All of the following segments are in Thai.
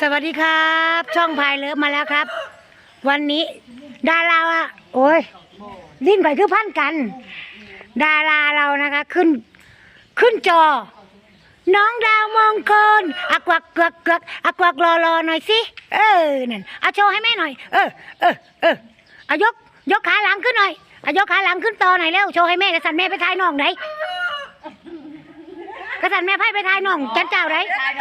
สวัสดีครับ ช่องพายเลิฟมาแล้วครับ วันนี้ ดาราอะโอ้ยดิ้นไปคือพันกัน ดาราเรานะคะ ขึ้น ขึ้นจอ น้องดาวมงคลอักวักเกวักเกวักอักวักรอรอหน่อยสิเออนั่นเอาโชว์ให้แม่หน่อย เออเออเออเอายก ยกขาหลังขึ้นหน่อยเอายกขาหลังขึ้นต่อหน่อยเร็วโชว์ให้แม่กระสันแม่ไปทายน้องไหนกระสันแม่ไพ่ไปทายน้องจันเจ้าไหน ขนาด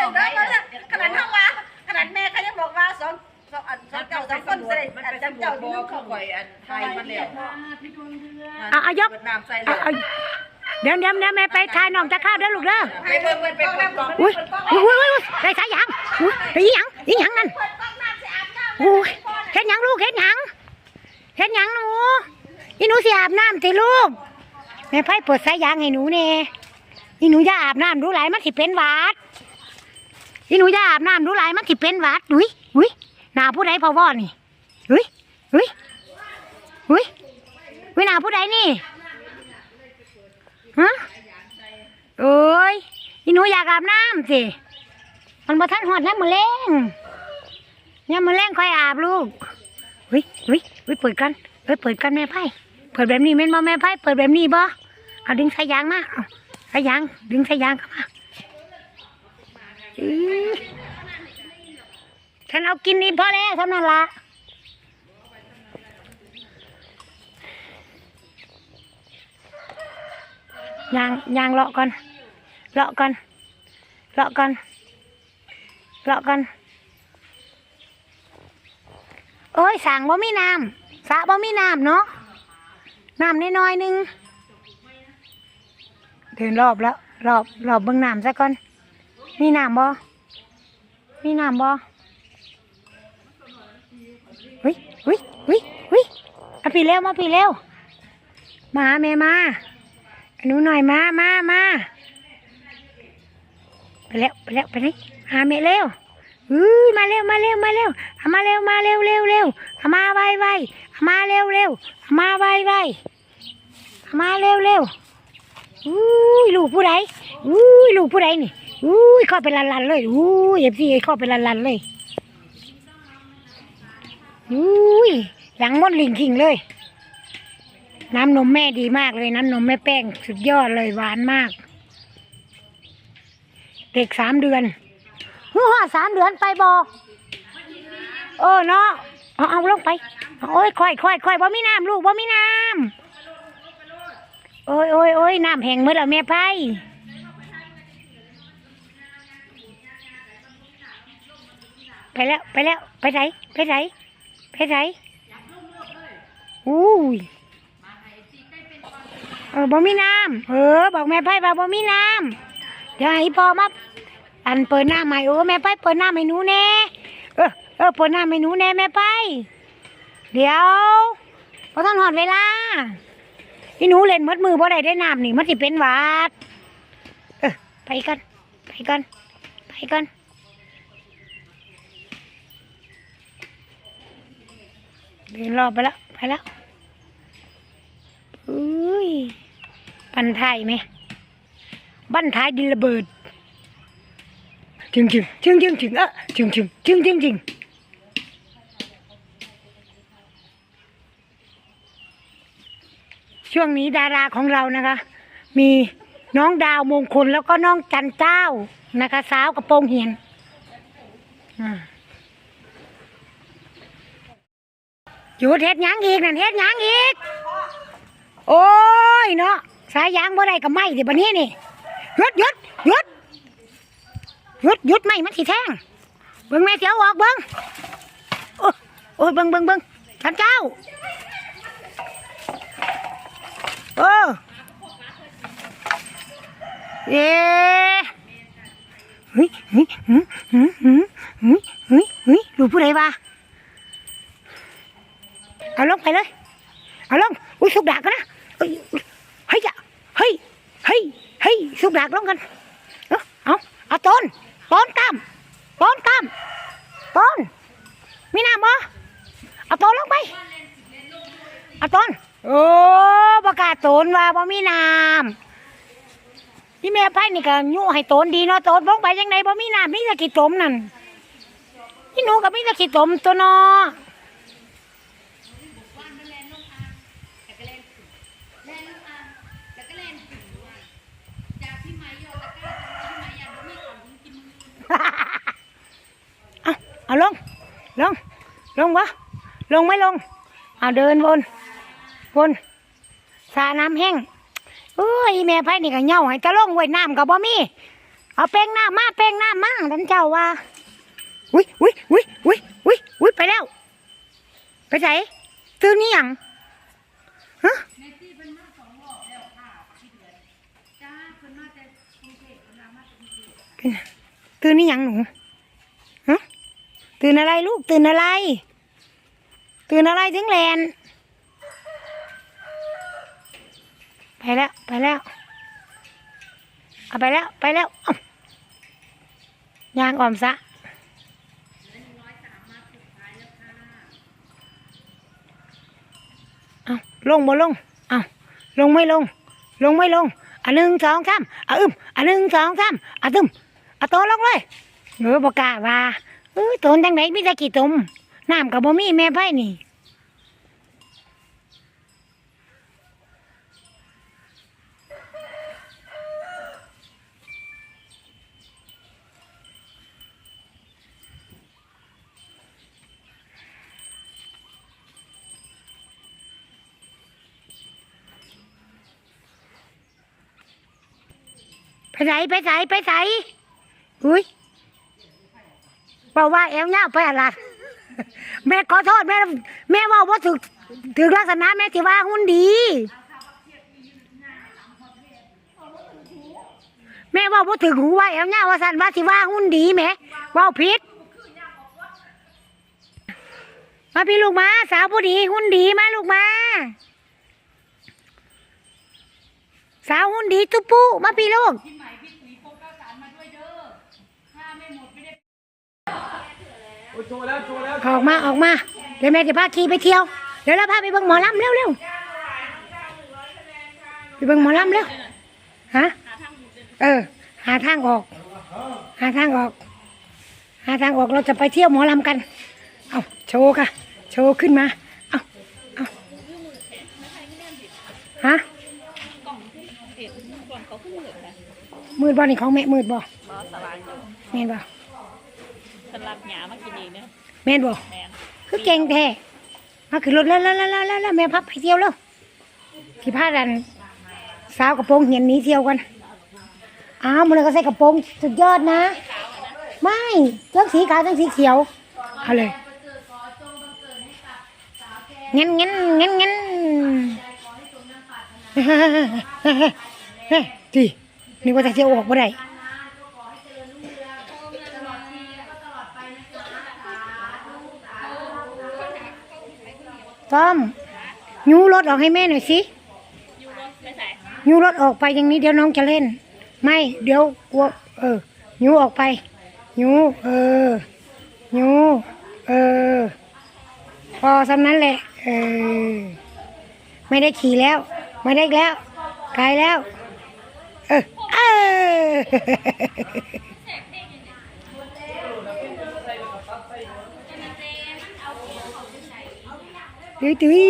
ขนาดเท่าว่า ขนาดแม่เขายังบอกว่าสองสองอันสองเจ้าสองคนเสด็จมันอันเป็นจัจำงเจ้าเจ้าบอเข้าก่อยอันไทยมันแล้วเอาเอายก เปิดน้ำใส่เลเอายเอาเดี๋ยวเดี๋ยวเดี๋ยวแม่ไปทายน้องจะเข้าวเด้อลูกเด้อไปเบิ่งมันเป็นกล่องอุ้ยอุ้ยอุ้ยอุ้ยได้สายยางอุ้ยได้อีหยังอีหยังนั่นอุ้ยเฮ็ดหยังลูกเฮ็ดหยังเฮ็ดหยังหนูอีหนูสิอาบน้ำสิลูกแม่ไพ่เปิดสายยางให้หนูเน่อีหนูอย่าอาบน้ำดูหลายมันสิเป็นหวัด อีหนูอย่าอาบน้ำดูหลายมันสิเป็นหวัดอุ้ยอุ้ยหนาผู้ใดพอวอนี่อุ้ยอุ้ยอุ้ยอุ้ยหน้าผู้ใดนี่ฮะโอ้ยอีหนูอยากอาบน้ำสิมันมาทันหอดน้ำมือแรงเนี่ยามมือแรงค่อยอาบลูกวิวิวิเปิดกันเอ้ยเปิดกันแม่ไพ่เปิดแบบนี้แม่นบ่แม่ไพ่เปิดแบบนี้บ่เอาดึงสายยางมาเอาสายยางดึงสายยางเข้ามา ฉันเอากินนี่พอแล้วเท่านั้นละยางยางเลาะก่อนเลาะกันเลาะกันเลาะกันโอ้ยสั่งบ่มีน้ำสระบ่มีน้ำเนาะน้ำน้อยๆนึงเดินรอบแล้วรอบรอบเบิ่งน้ำซะก่อน มีน้ำบ่ มีน้ำบ่วิวิวิวิมาพี่เร็วมาพี่เร็ว มาแม่มาหนูหน่อยมามามาไปแล้วไปแล้วไปไหนหาแม่เร็วอุ้ยมาเร็วมาเร็วมาเร็วเอามาเร็วมาเร็วเร็วเร็วเอามาไวไวเอามาเร็วเร็วเอามาไวไวเอามาเร็วเร็วอุ้ยลูกผู้ใดอุ้ยลูกผู้ใดนี่ อุ้ยเข้าไปลันลันเลยอุ้ยเอฟซีเข้าไปลันลันเลยอุ้ยหลังมดลิงคิงเลย น้ำนมแม่ดีมากเลยน้ำนมแม่แป้งสุดยอดเลยหวานมาก เด็กสามเดือนหัวสามเดือนไปบอเออเนาะเอาเอาลงไปเอาโอ้ยค่อยค่อยค่อยบ่มีน้ำลูกบ่มีน้ำโอ้ยโอ้ยโอ้ยน้ำแห้งหมืดแล้วแม่ไพ่ ไปแล้วไปแล้วไปไหนไปไหนไปไหนอุ้ยเออบ่มีน้ำเออ บอกแม่ไพ่ว่าบ่มีน้ำเดี๋ยวให้พ่อมาอันเปิดหน้าใหม่โอ้แม่ไปเปิดหน้าให้หนูแน่เออเออเปิดหน้าให้หนูแน่แม่ไปเดี๋ยวพอท่านหอดเวลาพี่หนูเล่นหมดมือบ่ได้ได้น้ำนี่มันสิเป็นหวัดเออไปกันไปกันไปกัน เดินรอบไปแล้วไปแล้วอุ้ยปันไทยไหมบั้นท้ายดินระเบิดจึงจึงจึงจึงจึงเออจึงจึงจึงจึงจึงช่วงนี้ดาราของเรานะคะ มีน้องดาวมงคลแล้วก็น้องจันเจ้านะคะ สาวกระโปรงเหียนอ่า หยุดเฮ็ดหยังอีกนั่นเฮ็ดหยังอีก โอ้ยเนาะสายยางบ่ได้กับไม้ดิบันนี้นี่หยุดหยุดหยุดหยุดหยุดไม่มันสิแทงเบิ่งแม่เสียวออกเบิ่งโอ้โอ้ยเบิ่งเบิ่งเบิ่งท่านเจ้าโอ้เอ๊ะเฮ้ยเฮ้ยเฮ้ยเฮ้ยเฮ้ยเฮ้ยเฮ้ยดูผู้ใดวะ เอาลงไปเลย เอาลง อุ้ยสุกดากกันนะเฮ้ยเฮ้ยจ้ะเฮ้ยเฮ้ย เฮ้ย สุกดากลงกัน เอาเอาเอาต้นต้นกำต้นกำต้นมีน้ำบ่เอาต้นลงไป เอาต้นโอ้ประกาศต้นว่าบ่มีน้ำที่แม่ไพ่นี่ก็ยู่ให้ต้นดีเนาะต้นลงไปยังไงบ่มีน้ำนี่จะกี่ต้มนั่นนี่หนูกับมีตะขี้ตมตัวเนอ เอาเอาลง ลง ลงวะลงไม่ลง เอาเดินวนวนสาน้ำแห้งเอ้ยอีแม่ไพ่นี่ก็เหงาให้ตะลงไว้น้ำกับบ่มี เอาแป้งน้ำมาแป้งน้ำมาท่านเจ้าว่าอุ้ยอุ้ยอุ้ยอุ้ยอุ้ยอุ้ยไปแล้ว ไปไหนตื่นนี่ยังฮะเป็น ตื่นนี่ยังหนูฮะตื่นอะไรลูกตื่นอะไร ตื่นอะไรถึงแลนไปแล้วไปแล้วเอาไปแล้วไปแล้วยางอ่อมซะเอาลงบ่ลงเอาลงไม่ลง ลงไม่ลงอะหนึ่งสองสามอะอึมอะหนึ่งสองสามอะตึม อะโตลงเลยเออบอกกล้าว่าเอ้ยโตนจังไหนมีแต่กี่ตุ่มน้ำกับบ่มีแม่ไพ่นี่ไปไหนไปไหนไปไหน อุ้ยบอกว่าเอวเนี่ยไปอะไรแม่ขอโทษแม่แม่ว่าว่าถึงถึงลักษณะแม่ที่ว่าหุ่นดี แม่ว่าว่าถึงหูว่าเอวเนี่ยว่าสันว่าที่ว่าหุ่นดีแหม่ว่าผิดมาพี่ลูกมาสาวผู้ดีหุ่นดีมาลูกมา สาวหุ่นดีตุ๊ปูมาพี่ลูก โชว์แล้วโชว์แล้ว ออกมาออกมา เดี๋ยวแม่จะพาขี่ไปเที่ยว เดี๋ยวเราพาไปเบิ่งหมอลำเร็วเร็วไปเบิ่งหมอลำเร็วฮะเออ หาทางออก หาทางออก หาทางออกเราจะไปเที่ยวหมอลำกัน เอาโชว์ค่ะ โชว์ขึ้นมาเอาเอาฮะมืดบ่นี่ของแม่มืดบ่บอส ว่างอยู่แม่นบ่สลับหยามากินเองเนี่ยแม่นบ่แมนคือเก่งแท้มาขึ้นรถแล้วแล้วแล้วแล้วแล้วแม่พับไปเที่ยวแล้วที่พาดันสาวกระโปรงเหียนหนี้เที่ยวกันอ้าวมันก็ใส่กระโปรงสุดยอดนะ ไม่ทั้งสีขาวทั้งสีเขียวเอาเลยงั้นงั้นงั้นงั้นดีนี่ว่าจะเที่ยวออกบ่ได้ ต้อมยูรถออกให้แม่หน่อยสิยูรถออกไปอย่างนี้เดี๋ยวน้องจะเล่น ไม่เดี๋ยวกลัวเออยูออกไปยูเออยูเออ พอสำนั้นแหละ เออ ไม่ได้ขี่แล้ว ไม่ได้แล้วไกลแล้ว เออเออ ตุ้ยตุ้ย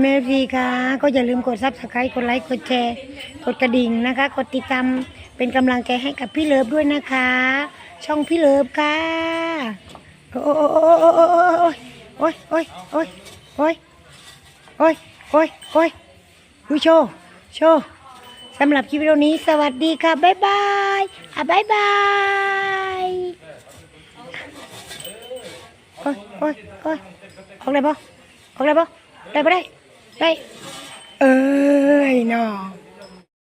เมรีค่ะ ก็อย่าลืมกดซับสไครต์กดไลค์ กดแชร์ กดกระดิ่งนะคะ กดติดตามเป็นกำลังใจให้กับพี่เลิฟด้วยนะคะ ช่องพี่เลิฟค่ะ โอ้โอ้ยโอ้ยโอ้ยโอ้ยโอ้ยโอ้ยโอ้ยโอ้ยดูโชว์ โชว์สำหรับคลิปวิดีโอนี้สวัสดีค่ะ บ๊ายบาย อะ บ๊ายบาย โอ้ยโอ้ยโอ้ยออกได้ปะออกได้ปะได้ปะได้ ได้ เอ้ยน้อง